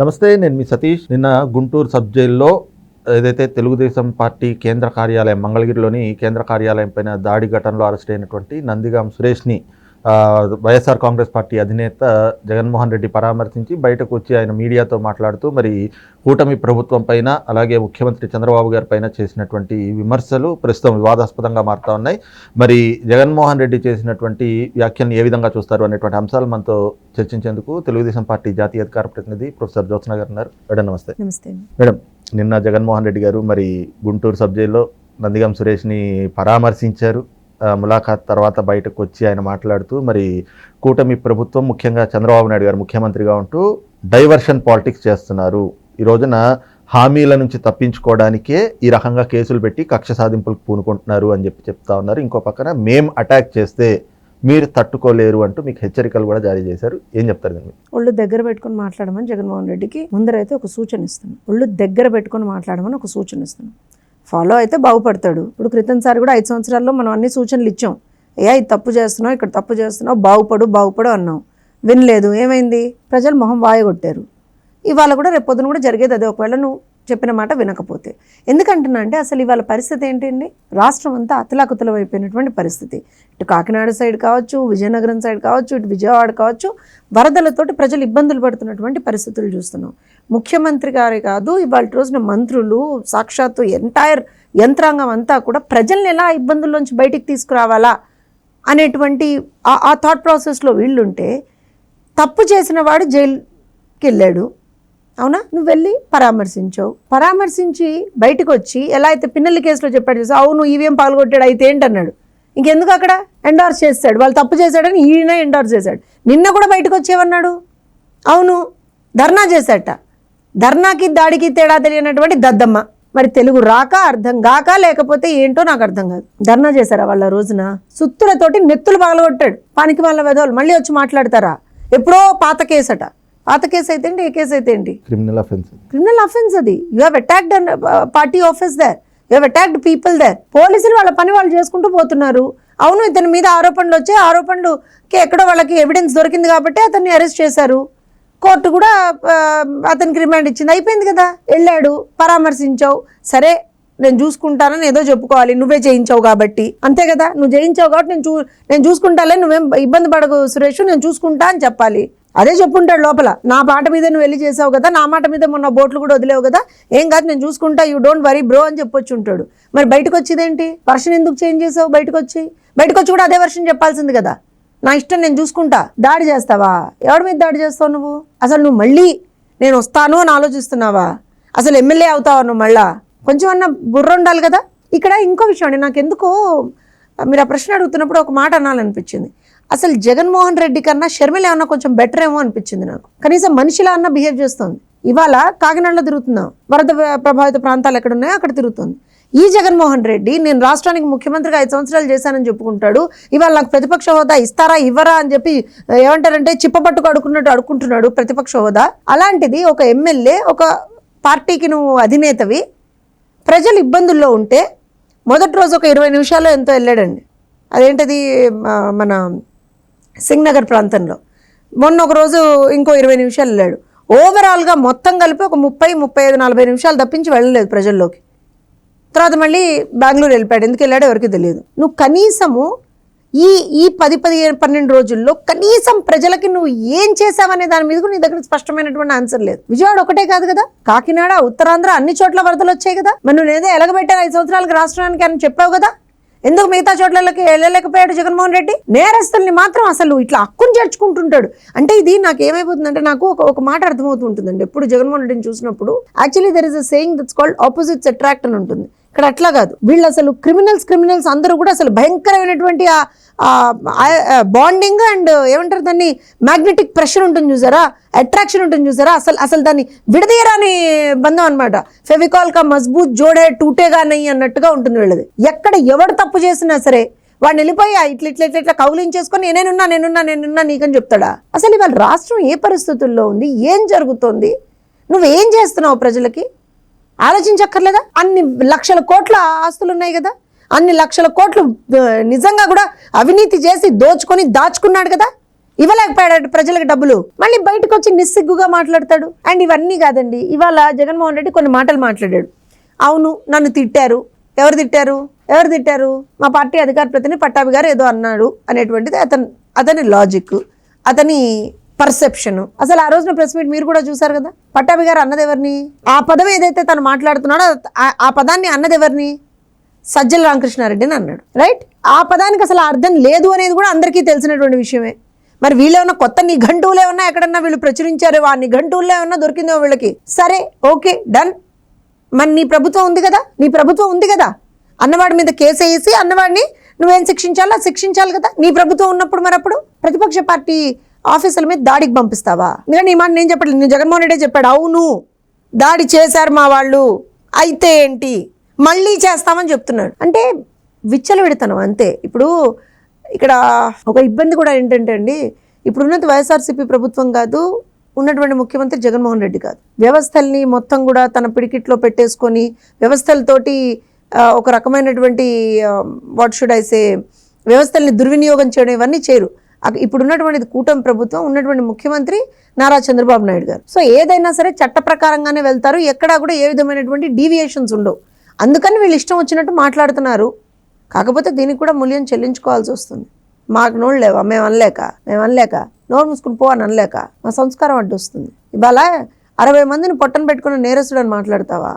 నమస్తే నేను మీ సతీష్. నిన్న గుంటూరు సబ్ జైల్లో ఏదైతే తెలుగుదేశం పార్టీ కేంద్ర కార్యాలయం మంగళగిరిలోని కేంద్ర కార్యాలయం పైన దాడి ఘటనలో అరెస్ట్ అయినటువంటి నందిగాం సురేష్ని వైఎస్ఆర్ కాంగ్రెస్ పార్టీ అధినేత జగన్మోహన్ రెడ్డి పరామర్శించి బయటకు వచ్చి ఆయన మీడియాతో మాట్లాడుతూ మరి కూటమి ప్రభుత్వం పైన అలాగే ముఖ్యమంత్రి చంద్రబాబు గారి పైన చేసినటువంటి విమర్శలు ప్రస్తుతం వివాదాస్పదంగా మారుతా ఉన్నాయి. మరి జగన్మోహన్ రెడ్డి చేసినటువంటి వ్యాఖ్యలను ఏ విధంగా చూస్తారు అనేటువంటి అంశాలు మనతో చర్చించేందుకు తెలుగుదేశం పార్టీ జాతీయ అధికార ప్రతినిధి ప్రొఫెసర్ జ్యోత్స్న గారు ఉన్నారు. మేడం నమస్తే. నమస్తే మేడం నిన్న జగన్మోహన్ రెడ్డి గారు మరి గుంటూరు సబ్ జైల్లో నందిగం సురేష్ని పరామర్శించారు. ములాఖాత్ తర్వాత బయటకు వచ్చి ఆయన మాట్లాడుతూ మరి కూటమి ప్రభుత్వం ముఖ్యంగా చంద్రబాబు నాయుడు గారు ముఖ్యమంత్రిగా ఉంటూ డైవర్షన్ పాలిటిక్స్ చేస్తున్నారు. ఈ రోజున హామీల నుంచి తప్పించుకోవడానికే ఈ రకంగా కేసులు పెట్టి కక్ష సాధింపులకు పూనుకుంటున్నారు అని చెప్పి చెప్తా ఉన్నారు. ఇంకో పక్కన మేం అటాక్ చేస్తే మీరు తట్టుకోలేరు అంటూ మీకు హెచ్చరికలు కూడా జారీ చేశారు. ఏం చెప్తారు దాన్ని ఒళ్ళు దగ్గర పెట్టుకొని మాట్లాడమని జగన్మోహన్ రెడ్డికి ముందరైతే ఒక సూచన ఇస్తున్నాం. ఒళ్ళు దగ్గర పెట్టుకొని మాట్లాడమని ఒక సూచన ఇస్తున్నాం. ఫాలో అయితే బాగుపడతాడు. ఇప్పుడు క్రితం సారి కూడా ఐదు సంవత్సరాల్లో మనం అన్ని సూచనలు ఇచ్చాం. అయ్యా ఇది తప్పు చేస్తున్నావు ఇక్కడ తప్పు చేస్తున్నావు బాగుపడు బాగుపడు అన్నాం. వినలేదు. ఏమైంది? ప్రజలు మొహం వాయగొట్టారు. ఇవాళ కూడా రేపు పొద్దున కూడా జరిగేది అదే. ఒకవేళ నువ్వు చెప్పిన మాట వినకపోతే. ఎందుకంటున్నా అంటే అసలు ఇవాళ పరిస్థితి ఏంటండి? రాష్ట్రం అంతా అతలాకుతలం అయిపోయినటువంటి పరిస్థితి. ఇటు కాకినాడ సైడ్ కావచ్చు విజయనగరం సైడ్ కావచ్చు ఇటు విజయవాడ కావచ్చు వరదలతోటి ప్రజలు ఇబ్బందులు పడుతున్నటువంటి పరిస్థితులు చూస్తున్నాం. ముఖ్యమంత్రి గారే కాదు ఇవాళ రోజున మంత్రులు సాక్షాత్తు ఎంటైర్ యంత్రాంగం అంతా కూడా ప్రజల్ని ఎలా ఇబ్బందుల్లోంచి బయటికి తీసుకురావాలా అనేటువంటి ఆ- ఆ థాట్ ప్రాసెస్లో వీళ్ళుంటే తప్పు చేసిన వాడు జైలుకి వెళ్ళాడు అవునా? నువ్వు వెళ్ళి పరామర్శించావు పరామర్శించి బయటకు వచ్చి ఎలా అయితే పిన్నెల కేసులో చెప్పాడు చూసా? అవును ఈవీఎం పాల్గొట్టాడు అయితే ఏంటన్నాడు? ఇంకెందుకు అక్కడ? ఎండార్స్ చేస్తాడు. వాళ్ళు తప్పు చేశాడని ఈయన ఎండార్స్ చేశాడు. నిన్న కూడా బయటకు వచ్చేవన్నాడు అవును ధర్నా చేశాట. ధర్నాకి దాడికి తేడా తెలియనటువంటి దద్దమ్మ. మరి తెలుగు రాక అర్థం కాక లేకపోతే ఏంటో నాకు అర్థం కాదు. ధర్నా చేశారా వాళ్ళ రోజున? సుత్తులతోటి నెత్తులు పగలగొట్టాడు. పానికి వాళ్ళ వెధవలు. మళ్ళీ వచ్చి మాట్లాడతారా? ఎప్పుడో పాత కేసట. పాత కేసు అయితే ఏ కేసు అయితే క్రిమినల్ అఫెన్స్ క్రిమినల్ అఫెన్స్ అది. You have attacked party office there you have attacked people there పోలీసులు వాళ్ళ పని వాళ్ళు చేసుకుంటూ పోతున్నారు. అవును ఇతని మీద ఆరోపణలు వచ్చాయి. ఆరోపణలు ఎక్కడో వాళ్ళకి ఎవిడెన్స్ దొరికింది కాబట్టి అతన్ని అరెస్ట్ చేశారు. కోర్టు కూడా అతనికి రిమాండ్ ఇచ్చింది. అయిపోయింది కదా? వెళ్ళాడు పరామర్శించావు. సరే నేను చూసుకుంటానని ఏదో చెప్పుకోవాలి. నువ్వే చేయించావు కాబట్టి. అంతే కదా? నువ్వు చేయించావు కాబట్టి నేను చూ నేను చూసుకుంటాలే. నువ్వేం ఇబ్బంది పడకు సురేష్ నేను చూసుకుంటా అని చెప్పాలి. అదే చెప్పుంటాడు లోపల. నా పాట మీద నువ్వు వెళ్ళి చేసావు కదా నా మాట మీద మొన్న బోట్లు కూడా వదిలేవు కదా ఏం కాదు నేను చూసుకుంటా యూ డోంట్ వరీ బ్రో అని చెప్పొచ్చు ఉంటాడు. మరి బయటకు వచ్చేదేంటి? వర్షన్ ఎందుకు చేంజ్ చేసావు బయటకు వచ్చి? బయటకు వచ్చి కూడా అదే వర్షన్ చెప్పాల్సింది కదా. నా ఇష్టం నేను చూసుకుంటా దాడి చేస్తావా? ఎవడి మీద దాడి చేస్తావు నువ్వు? అసలు నువ్వు మళ్ళీ నేను వస్తాను అని ఆలోచిస్తున్నావా? అసలు ఎమ్మెల్యే అవుతావా నువ్వు మళ్ళా? కొంచెం అన్న బుర్ర ఉండాలి కదా. ఇక్కడ ఇంకో విషయం అండి నాకు ఎందుకో మీరు ఆ ప్రశ్న అడుగుతున్నప్పుడు ఒక మాట అనాలనిపించింది. అసలు జగన్మోహన్ రెడ్డి కన్నా షర్మిల ఏమన్నా కొంచెం బెటర్ ఏమో అనిపించింది నాకు. కనీసం మనిషిలా అన్న బిహేవ్ చేస్తుంది. ఇవాళ కాకినాడలో తిరుగుతున్నాం. వరద ప్రభావిత ప్రాంతాలు ఎక్కడ ఉన్నాయో అక్కడ తిరుగుతుంది. ఈ జగన్మోహన్ రెడ్డి నేను రాష్ట్రానికి ముఖ్యమంత్రిగా ఐదు సంవత్సరాలు చేశానని చెప్పుకుంటాడు. ఇవాళ నాకు ప్రతిపక్ష హోదా ఇస్తారా ఇవ్వరా అని చెప్పి ఏమంటారంటే చిప్పపట్టుకు అడుకున్నట్టు అడుకుంటున్నాడు ప్రతిపక్ష హోదా. అలాంటిది ఒక ఎమ్మెల్యే ఒక పార్టీకి నువ్వు అధినేతవి. ప్రజలు ఇబ్బందుల్లో ఉంటే మొదటి రోజు ఒక ఇరవై నిమిషాల్లో ఎంతో వెళ్ళాడండి. అదేంటది మన సింగ్నగర్ ప్రాంతంలో. మొన్న ఒక రోజు ఇంకో ఇరవై నిమిషాలు వెళ్ళాడు. ఓవరాల్గా మొత్తం కలిపి ఒక ముప్పై ముప్పై ఐదు నలభై నిమిషాలు తప్పించి వెళ్ళలేదు ప్రజల్లోకి. తర్వాత మళ్ళీ బెంగళూరు వెళ్ళిపోయాడు. ఎందుకు వెళ్ళాడో ఎవరికి తెలియదు. నువ్వు కనీసము ఈ ఈ పది పది పన్నెండు రోజుల్లో కనీసం ప్రజలకి నువ్వు ఏం చేసావనే దాని మీద కూడా నీ దగ్గర స్పష్టమైనటువంటి ఆన్సర్ లేదు. విజయవాడ ఒకటే కాదు కదా? కాకినాడ ఉత్తరాంధ్ర అన్ని చోట్ల వరదలు వచ్చాయి కదా? మరి నువ్వు ఏదో ఎలగబెట్టాను ఐదు సంవత్సరాలకు రాష్ట్రానికి అని చెప్పావు కదా? ఎందుకు మిగతా చోట్లకి వెళ్ళలేకపోయాడు జగన్మోహన్ రెడ్డి? నేరస్తుల్ని మాత్రం అసలు ఇట్లా హక్కును చేర్చుకుంటుంటాడు. అంటే ఇది నాకు ఏమైపోతుందంటే నాకు ఒక ఒక మాట అర్థమవుతుంటుందండి ఎప్పుడు జగన్మోహన్ రెడ్డిని చూసినప్పుడు actually there is a saying that's called opposites attract అని ఉంటుంది. ఇక్కడ అట్లా కాదు. వీళ్ళు అసలు క్రిమినల్స్ క్రిమినల్స్ అందరూ కూడా అసలు భయంకరమైనటువంటి బాండింగ్ అండ్ ఏమంటారు దాన్ని? మ్యాగ్నెటిక్ ప్రెషర్ ఉంటుంది చూసారా? అట్రాక్షన్ ఉంటుంది చూసారా? అసలు అసలు దాన్ని విడదీయరాని బంధం అనమాట ఫెవికాల్ కా మజ్బూత్ జోడే టూటేగా నయ్యి అన్నట్టుగా ఉంటుంది వీళ్ళది. ఎక్కడ ఎవడు తప్పు చేసినా సరే వాడిని వెళ్ళిపోయి ఇట్లా ఇట్లా ఇట్లా ఇట్లా కౌలించేసుకొని నేనున్నా నేనున్నా నేనున్నా నీకని చెప్తాడా? అసలు ఇవాళ రాష్ట్రం ఏ పరిస్థితుల్లో ఉంది? ఏం జరుగుతోంది? నువ్వేం చేస్తున్నావు ప్రజలకి? ఆలోచించక్కర్లేదా? అన్ని లక్షల కోట్ల ఆస్తులు ఉన్నాయి కదా? అన్ని లక్షల కోట్లు నిజంగా కూడా అవినీతి చేసి దోచుకొని దాచుకున్నాడు కదా? ఇవ్వలేకపోయాడు ప్రజలకు డబ్బులు. మళ్ళీ బయటకు వచ్చి నిస్సిగ్గుగా మాట్లాడతాడు. అండ్ ఇవన్నీ కాదండి. ఇవాళ జగన్మోహన్ రెడ్డి కొన్ని మాటలు మాట్లాడాడు. అవును నన్ను తిట్టారు. ఎవరు తిట్టారు? ఎవరు తిట్టారు? మా పార్టీ అధికార ప్రతినిధి పట్టాభి గారు ఏదో అన్నాడు అనేటువంటిది అతను అతని లాజిక్ అతని పర్సెప్షన్. అసలు ఆ రోజున ప్రెస్ మీట్ మీరు కూడా చూసారు కదా? పట్టాభి గారు అన్నది ఎవరిని? ఆ పదం ఏదైతే తను మాట్లాడుతున్నాడో ఆ- పదాన్ని అన్నది ఎవరిని? సజ్జల రామకృష్ణారెడ్డిని అన్నాడు. రైట్? ఆ పదానికి అసలు అర్థం లేదు అనేది కూడా అందరికీ తెలిసినటువంటి విషయమే. మరి వీళ్ళేమన్నా కొత్త నిఘంటువులు ఏమన్నా ఎక్కడన్నా వీళ్ళు ప్రచురించారు ఆ నిఘంటువుల్లో ఏమన్నా దొరికిందో వీళ్ళకి? సరే ఓకే డన్. మరి నీ ప్రభుత్వం ఉంది కదా? నీ ప్రభుత్వం ఉంది కదా? అన్నవాడి మీద కేసు వేసి అన్నవాడిని నువ్వేం శిక్షించాలో శిక్షించాలి కదా? నీ ప్రభుత్వం ఉన్నప్పుడు మరి అప్పుడు ప్రతిపక్ష పార్టీ ఆఫీసుల మీద దాడికి పంపిస్తావా? ఎందుకంటే నీ మాట నేను చెప్పట్లేదు నేను జగన్మోహన్ రెడ్డి చెప్పాడు అవును దాడి చేశారు మా వాళ్ళు. అయితే ఏంటి? మళ్ళీ చేస్తామని చెప్తున్నాడు. అంటే విచ్చలవిడితనం అంతే. ఇప్పుడు ఇక్కడ ఒక ఇబ్బంది కూడా ఏంటంటే అండి ఇప్పుడు ఉన్నది వైఎస్ఆర్సీపీ ప్రభుత్వం కాదు ఉన్నటువంటి ముఖ్యమంత్రి జగన్మోహన్ రెడ్డి కాదు. వ్యవస్థల్ని మొత్తం కూడా తన పిడికిట్లో పెట్టేసుకొని వ్యవస్థలతోటి ఒక రకమైనటువంటి వాట్ షుడ్ ఐ సే వ్యవస్థల్ని దుర్వినియోగం చేయడం ఇవన్నీ చేయరు. ఇప్పుడు ఉన్నటువంటి కూటమి ప్రభుత్వం ఉన్నటువంటి ముఖ్యమంత్రి నారా చంద్రబాబు నాయుడు గారు. సో ఏదైనా సరే చట్ట ప్రకారంగానే వెళ్తారు. ఎక్కడా కూడా ఏ విధమైనటువంటి డీవియేషన్స్ ఉండవు. అందుకని వీళ్ళు ఇష్టం వచ్చినట్టు మాట్లాడుతున్నారు. కాకపోతే దీనికి కూడా మూల్యం చెల్లించుకోవాల్సి వస్తుంది. మాకు నోళ్ళు లేవా? మేము అనలేక? మేము అనలేక? నోరు మూసుకుని పో అని అనలేక? మా సంస్కారం అడ్డు వస్తుంది ఇవాళ అరవై మందిని పొట్టను పెట్టుకున్న నేరస్తుడు అని మాట్లాడతావా?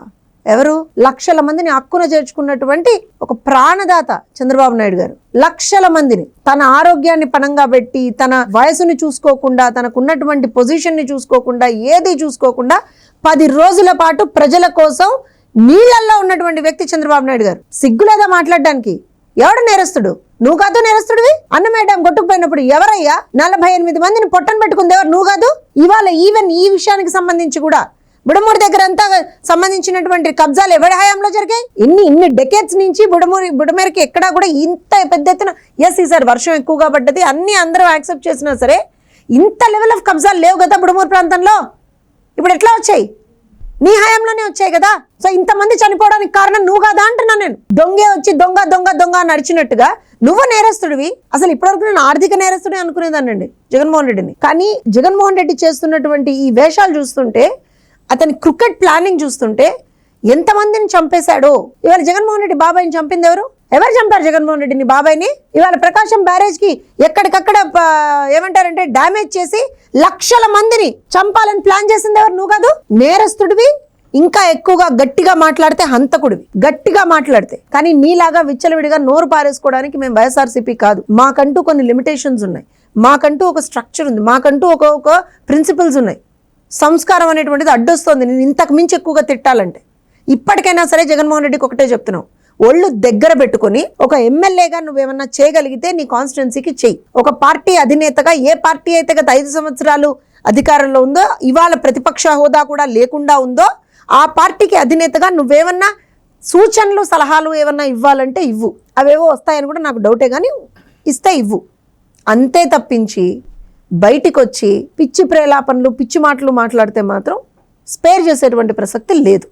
ఎవరు? లక్షల మందిని అక్కున చేర్చుకున్నటువంటి ఒక ప్రాణదాత చంద్రబాబు నాయుడు గారు. లక్షల మందిని. తన ఆరోగ్యాన్ని పణంగా పెట్టి తన వయసుని చూసుకోకుండా తనకున్నటువంటి పొజిషన్ని చూసుకోకుండా ఏది చూసుకోకుండా పది రోజుల పాటు ప్రజల కోసం నీళ్ళల్లో ఉన్నటువంటి వ్యక్తి చంద్రబాబు నాయుడు గారు. సిగ్గులేదా మాట్లాడడానికి? ఎవడు నేరస్తుడు? నువ్వు కాదు నేరస్తుడివి? అన్న మేడం కొట్టుకుపోయినప్పుడు ఎవరయ్యా? నలభై ఎనిమిది మందిని పొట్టను పెట్టుకుంది ఎవరు? నువ్వు కాదు? ఇవాళ ఈవెన్ ఈ విషయానికి సంబంధించి కూడా బుడమూరి దగ్గర అంతా సంబంధించినటువంటి కబ్జాలు ఎవరి హయాంలో జరిగాయి? ఇన్ని ఇన్ని డెకేట్స్ నుంచి బుడమూరి బుడమేరకి ఎక్కడా కూడా ఇంత పెద్ద ఎత్తున ఎస్ ఈసారి వర్షం ఎక్కువగా పడ్డది అన్ని అందరూ యాక్సెప్ట్ చేసినా సరే ఇంత లెవెల్ ఆఫ్ కబ్జాలు లేవు కదా బుడమూరు ప్రాంతంలో. ఇప్పుడు ఎట్లా వచ్చాయి? నీ హయాంలోనే వచ్చాయి కదా? సో ఇంతమంది చనిపోవడానికి కారణం నువ్వు కాదా అంటున్నా నేను. దొంగే వచ్చి దొంగ దొంగ దొంగ నడిచినట్టుగా నువ్వు నేరస్తుడివి. అసలు ఇప్పటివరకు నేను ఆర్థిక నేరస్తుడే అనుకునేదానండి జగన్మోహన్ రెడ్డిని. కానీ జగన్మోహన్ రెడ్డి చేస్తున్నటువంటి ఈ వేషాలు చూస్తుంటే అతని క్రికెట్ ప్లానింగ్ చూస్తుంటే ఎంతమందిని చంపేశాడో? ఇవాళ జగన్మోహన్ రెడ్డి బాబాయిని చంపింది ఎవరు? ఎవరు చంపారు జగన్మోహన్ రెడ్డిని బాబాయిని? ఇవాళ ప్రకాశం బ్యారేజ్కి ఎక్కడికక్కడ ఏమంటారంటే డ్యామేజ్ చేసి లక్షల మందిని చంపాలని ప్లాన్ చేసింది ఎవరు? నువ్వు కాదు? నేరస్తుడివి ఇంకా ఎక్కువగా గట్టిగా మాట్లాడితే హంతకుడివి. గట్టిగా మాట్లాడితే. కానీ నీలాగా విచ్చలవిడిగా నోరు పారేసుకోవడానికి మేము వైఎస్ఆర్సీపీ కాదు. మాకంటూ కొన్ని లిమిటేషన్స్ ఉన్నాయి. మాకంటూ ఒక స్ట్రక్చర్ ఉంది. మాకంటూ ఒక ఒక ప్రిన్సిపల్స్ ఉన్నాయి. సంస్కారం అనేటువంటిది అడ్డొస్తుంది. నేను ఇంతకు మించి ఎక్కువగా తిట్టాలంటే. ఇప్పటికైనా సరే జగన్మోహన్ రెడ్డికి ఒకటే చెప్తున్నావు ఒళ్ళు దగ్గర పెట్టుకొని ఒక ఎమ్మెల్యేగా నువ్వేమన్నా చేయగలిగితే నీ కాన్స్టిట్యున్సీకి చెయ్యి. ఒక పార్టీ అధినేతగా ఏ పార్టీ అయితే గత ఐదు సంవత్సరాలు అధికారంలో ఉందో ఇవాళ ప్రతిపక్ష హోదా కూడా లేకుండా ఉందో ఆ పార్టీకి అధినేతగా నువ్వేమన్నా సూచనలు సలహాలు ఏమన్నా ఇవ్వాలంటే ఇవ్వు. అవేవో వస్తాయని కూడా నాకు డౌటే కానీ ఇస్తే ఇవ్వు. అంతే తప్పించి బయటికి వచ్చి పిచ్చి ప్రేలాపనలు పిచ్చి మాటలు మాట్లాడితే మాత్రం స్పేర్ చేసేటువంటి ప్రసక్తి లేదు.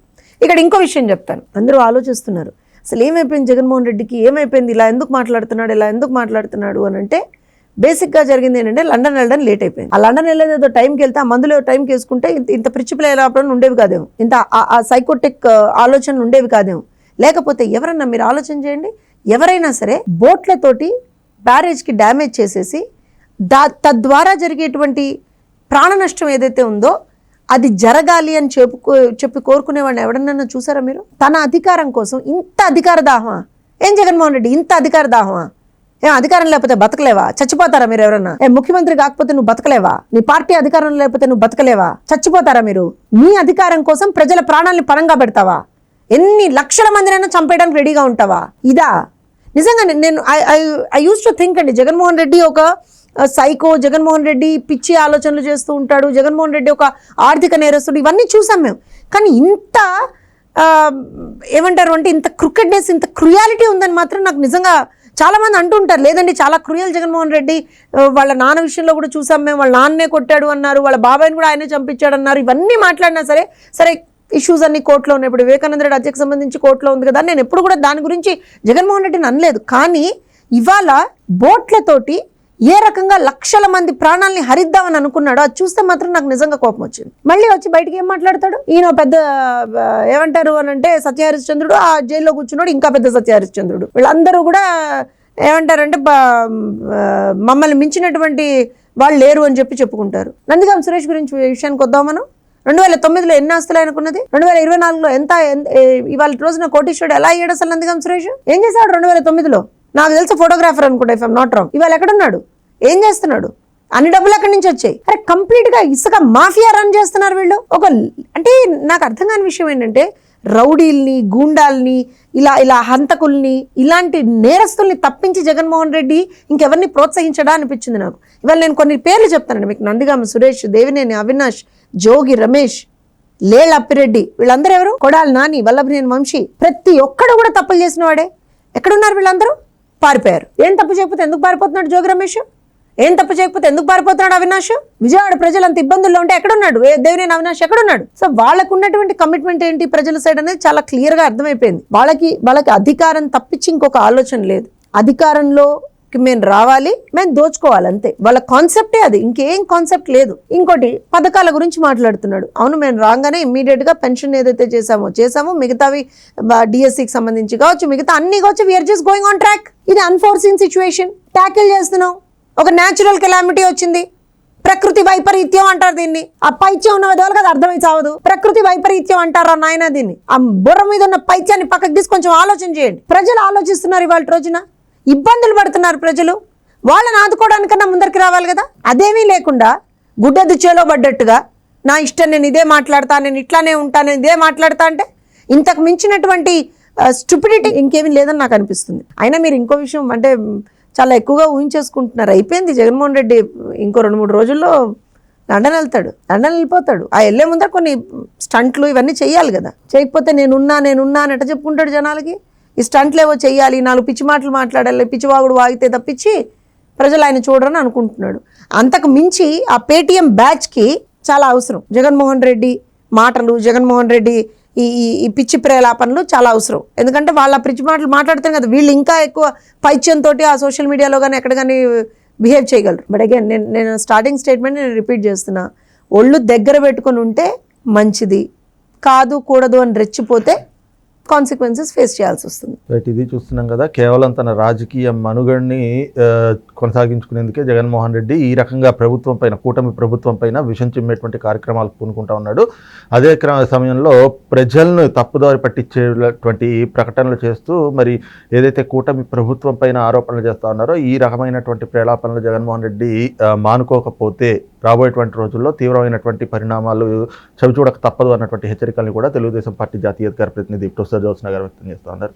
ఇక్కడ ఇంకో విషయం చెప్తాను. అందరూ ఆలోచిస్తున్నారు. అసలు ఏమైపోయింది జగన్మోహన్ రెడ్డికి? ఏమైపోయింది? ఇలా ఎందుకు మాట్లాడుతున్నాడు? ఇలా ఎందుకు మాట్లాడుతున్నాడు అని అంటే బేసిక్గా జరిగింది ఏంటంటే లండన్ వెళ్ళడం లేట్ అయిపోయింది. ఆ లండన్ వెళ్ళేది ఏదో టైంకి వెళ్తే ఆ మందులో టైంకి వేసుకుంటే ఇంత ఇంత పిచ్చి ప్రేలాపనలు ఉండేవి కాదేమో. ఇంత ఆ- ఆ సైకోటిక్ ఆలోచనలు ఉండేవి కాదేమో. లేకపోతే ఎవరన్నా మీరు ఆలోచన చేయండి. ఎవరైనా సరే బోట్లతోటి బ్యారేజ్కి డ్యామేజ్ చేసేసి దా తద్వారా జరిగేటువంటి ప్రాణ నష్టం ఏదైతే ఉందో అది జరగాలి అని చెప్పుకో చెప్పి కోరుకునేవాడిని ఎవడన్నా చూసారా మీరు? తన అధికారం కోసం ఇంత అధికార దాహమా? ఏం జగన్మోహన్ రెడ్డి ఇంత అధికార దాహమా? ఏం అధికారం లేకపోతే బతకలేవా? చచ్చిపోతారా మీరు ఎవరన్నా? ఏ ముఖ్యమంత్రి కాకపోతే నువ్వు బతకలేవా? నీ పార్టీ అధికారం లేకపోతే నువ్వు బతకలేవా? చచ్చిపోతారా మీరు? మీ అధికారం కోసం ప్రజల ప్రాణాలను పరంగా పెడతావా? ఎన్ని లక్షల మందినైనా చంపేయడానికి రెడీగా ఉంటావా? ఇదా? నిజంగానే నేను I I used to think అండి జగన్మోహన్ రెడ్డి ఒక సైకో జగన్మోహన్ రెడ్డి పిచ్చి ఆలోచనలు చేస్తూ ఉంటాడు జగన్మోహన్ రెడ్డి ఒక ఆర్థిక నేరస్తుడు ఇవన్నీ చూసాం మేము. కానీ ఇంత ఏమంటారు అంటే ఇంత క్రికెట్నెస్ ఇంత క్రుయాలిటీ ఉందని మాత్రం నాకు నిజంగా చాలామంది అంటుంటారు. లేదండి చాలా క్రూయల్ జగన్మోహన్ రెడ్డి వాళ్ళ నాన్న విషయంలో కూడా చూసాం మేము వాళ్ళ నాన్నే కొట్టాడు అన్నారు వాళ్ళ బాబాయ్ని కూడా ఆయనే చంపించాడు అన్నారు ఇవన్నీ మాట్లాడినా సరే సరే ఇష్యూస్ అన్ని కోర్టులో ఉన్నాయి. ఇప్పుడు వివేకానంద రెడ్డి హత్యకు సంబంధించి కోర్టులో ఉంది కదా నేను ఎప్పుడు కూడా దాని గురించి జగన్మోహన్ రెడ్డిని అనలేదు. కానీ ఇవాళ బోట్లతోటి ఏ రకంగా లక్షల మంది ప్రాణాలని హరిద్దామని అనుకున్నాడో అది చూస్తే మాత్రం నాకు నిజంగా కోపం వచ్చింది. మళ్ళీ వచ్చి బయటికి ఏం మాట్లాడతాడు? ఈయన పెద్ద ఏమంటారు అని అంటే సత్యహరిశ్చంద్రుడు ఆ జైల్లో కూర్చున్నాడు ఇంకా పెద్ద సత్యహరిశ్చంద్రుడు. వీళ్ళందరూ కూడా ఏమంటారంటే మమ్మల్ని మించినటువంటి వాళ్ళు లేరు అని చెప్పి చెప్పుకుంటారు. నందిగాం సురేష్ గురించి విషయానికి వద్దాం మనం. రెండు వేల తొమ్మిదిలో ఎన్ని ఆస్తులు ఆయనకున్నది రెండు వేల ఇరవై నాలుగులో ఎంత ఇవాళ రోజున కోటీశ్వరుడు ఎలా అయ్యాడు అసలు అందుకని సురేష్? ఏం చేశాడు రెండు వేల తొమ్మిదిలో? నాకు తెలిసి ఫోటోగ్రాఫర్ అనుకుంటా ఇఫ్ నాట్ రాంగ్ ఇవాళ ఎక్కడున్నాడు? ఏం చేస్తున్నాడు? అన్ని డబ్బులు ఎక్కడి నుంచి వచ్చాయి? అరే కంప్లీట్గా ఇసుక మాఫియా రన్ చేస్తున్నారు వీళ్ళు. ఒక అంటే నాకు అర్థం కాని విషయం ఏంటంటే రౌడీల్ని గూండాల్ని ఇలా ఇలా హంతకుల్ని ఇలాంటి నేరస్తుల్ని తప్పించి జగన్మోహన్ రెడ్డి ఇంకెవరిని ప్రోత్సహించడా అనిపించింది నాకు. ఇవాళ నేను కొన్ని పేర్లు చెప్తానండి. మీకు నందిగామ సురేష్ దేవినేని అవినాష్ జోగి రమేష్ లేళ్ళ అప్పిరెడ్డి వీళ్ళందరూ ఎవరు? కొడాలి నాని వల్లభనేని వంశీ. ప్రతి ఒక్కడు కూడా తప్పులు చేసిన వాడే. ఎక్కడున్నారు వీళ్ళందరూ? పారిపోయారు. ఏం తప్పు చేయకపోతే ఎందుకు పారిపోతున్నాడు జోగి రమేష్? ఏం తప్పు చేయకపోతే ఎందుకు పారిపోతున్నాడు అవినాష్? విజయవాడ ప్రజలు అంత ఇబ్బందుల్లో ఉంటే ఎక్కడున్నాడు? ఏ దేవినేని అవినాష్ ఎక్కడున్నాడు? సో వాళ్ళకు ఉన్నటువంటి కమిట్మెంట్ ఏంటి ప్రజల సైడ్ అనేది చాలా క్లియర్గా అర్థమైపోయింది. వాళ్ళకి వాళ్ళకి అధికారం తప్పించి ఇంకొక ఆలోచన లేదు. అధికారంలో మేము రావాలి మేము దోచుకోవాలి అంతే. వాళ్ళ కాన్సెప్టే అది. ఇంకేం కాన్సెప్ట్ లేదు. ఇంకోటి పథకాల గురించి మాట్లాడుతున్నాడు. అవును మేము రాగానే ఇమ్మీడియట్గా పెన్షన్ ఏదైతే చేసామో చేసామో మిగతావి డిఎస్సికి సంబంధించి కావచ్చు మిగతా అన్ని కావచ్చు we're just going on track ఇది అన్ఫోర్సిన్ సిచ్యువేషన్ ట్యాకిల్ చేస్తున్నాం. ఒక న్యాచురల్ కెలామిటీ వచ్చింది. ప్రకృతి వైపరీత్యం అంటారు దీన్ని. ఆ పైత్యం ఉన్న వాళ్ళకి కదా అర్థమై చావదు. ప్రకృతి వైపరీత్యం అంటారా నాయన దీన్ని? ఆ బుర్ర మీద ఉన్న పైత్యాన్ని పక్కకి తీసి కొంచెం ఆలోచన చేయండి. ప్రజలు ఆలోచిస్తున్నారు ఇవాళ రోజున. ఇబ్బందులు పడుతున్నారు ప్రజలు. వాళ్ళని ఆదుకోవడానికన్నా ముందరికి రావాలి కదా. అదేమీ లేకుండా గుడ్డది చేలో పడ్డట్టుగా నా ఇష్టం నేను ఇదే మాట్లాడతా నేను ఇట్లానే ఉంటా నేను ఇదే మాట్లాడతా అంటే ఇంతకు మించినటువంటి స్టూపిడిటీ ఇంకేమీ లేదని నాకు అనిపిస్తుంది. అయినా మీరు ఇంకో విషయం అంటే చాలా ఎక్కువగా ఊహించేసుకుంటున్నారు. అయిపోయింది. జగన్మోహన్ రెడ్డి ఇంకో రెండు మూడు రోజుల్లో లండన్ వెళ్తాడు. లండన్ వెళ్ళిపోతాడు. ఆ వెళ్ళే ముందర కొన్ని స్టంట్లు ఇవన్నీ చేయాలి కదా. చేయకపోతే నేనున్నా నేనున్నా అని ఎట్ట చెప్పుకుంటాడు జనాలకి. ఈ స్టంట్లు ఏవో చేయాలి నాలుగు పిచ్చి మాటలు మాట్లాడాలి. పిచ్చివాగుడు వాగితే తప్పించి ప్రజలు ఆయన చూడరని అనుకుంటున్నాడు. అంతకు మించి ఆ పేటీఎం బ్యాచ్కి చాలా అవసరం. జగన్మోహన్ రెడ్డి మాటలు జగన్మోహన్ రెడ్డి ఈ ఈ పిచ్చి ప్రేలాపనలు చాలా అవసరం. ఎందుకంటే వాళ్ళ పిచ్చి మాటలు మాట్లాడుతారు కదా వీళ్ళు ఇంకా ఎక్కువ పైత్యంతో ఆ సోషల్ మీడియాలో కానీ ఎక్కడ కానీ బిహేవ్ చేయగలరు. బట్ అగైన్ నేను నేను స్టార్టింగ్ స్టేట్మెంట్ నేను రిపీట్ చేస్తున్నా. ఒళ్ళు దగ్గర పెట్టుకొని ఉంటే మంచిది. కాదు కూడదు అని రెచ్చిపోతే కాన్సిక్వెన్సెస్ ఫేస్ చేయాల్సి వస్తుంది. ఇది చూస్తున్నాం కదా కేవలం తన రాజకీయ మనుగడని కొనసాగించుకునేందుకే జగన్మోహన్ రెడ్డి ఈ రకంగా ప్రభుత్వం పైన కూటమి ప్రభుత్వం పైన విషం చిమ్మేటువంటి కార్యక్రమాలు పూనుకుంటా ఉన్నాడు. అదే క్రమ సమయంలో ప్రజలను తప్పుదారి పట్టించేటువంటి ప్రకటనలు చేస్తూ మరి ఏదైతే కూటమి ప్రభుత్వం పైన ఆరోపణలు చేస్తూ ఉన్నారో ఈ రకమైనటువంటి ప్రేలాపనలు జగన్మోహన్ రెడ్డి మానుకోకపోతే రాబోయేటువంటి రోజుల్లో తీవ్రమైనటువంటి పరిణామాలు చవిచూడక తప్పదు అన్నటువంటి హెచ్చరికల్ని కూడా తెలుగుదేశం పార్టీ జాతీయ అధికార ప్రతినిధి ప్రొఫెసర్ జ్యోత్స్న గారు వ్యక్తం చేస్తూ ఉన్నారు.